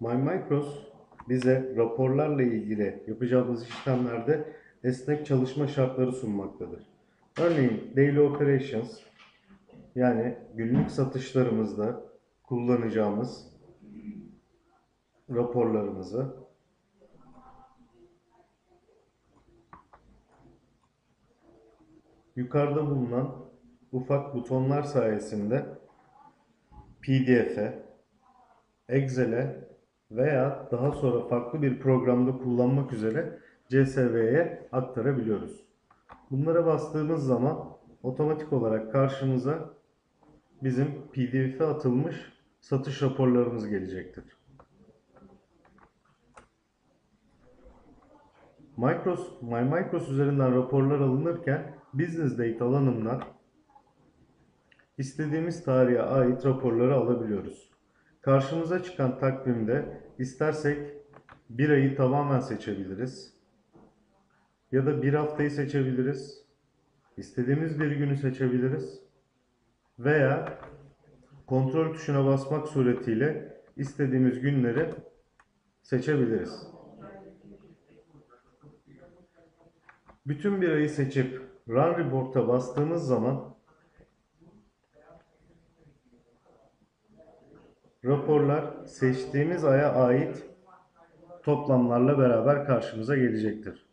MyMicros bize raporlarla ilgili yapacağımız işlemlerde esnek çalışma şartları sunmaktadır. Örneğin Daily Operations yani günlük satışlarımızda kullanacağımız raporlarımızı yukarıda bulunan ufak butonlar sayesinde PDF'e, Excel'e veya daha sonra farklı bir programda kullanmak üzere CSV'ye aktarabiliyoruz. Bunlara bastığımız zaman otomatik olarak karşımıza bizim PDF'e atılmış satış raporlarımız gelecektir. Micros, MyMicros üzerinden raporlar alınırken Business Date alanından istediğimiz tarihe ait raporları alabiliyoruz. Karşımıza çıkan takvimde istersek bir ayı tamamen seçebiliriz. Ya da bir haftayı seçebiliriz. İstediğimiz bir günü seçebiliriz. Veya kontrol tuşuna basmak suretiyle istediğimiz günleri seçebiliriz. Bütün bir ayı seçip Run Report'a bastığımız zaman raporlar seçtiğimiz aya ait toplamlarla beraber karşımıza gelecektir.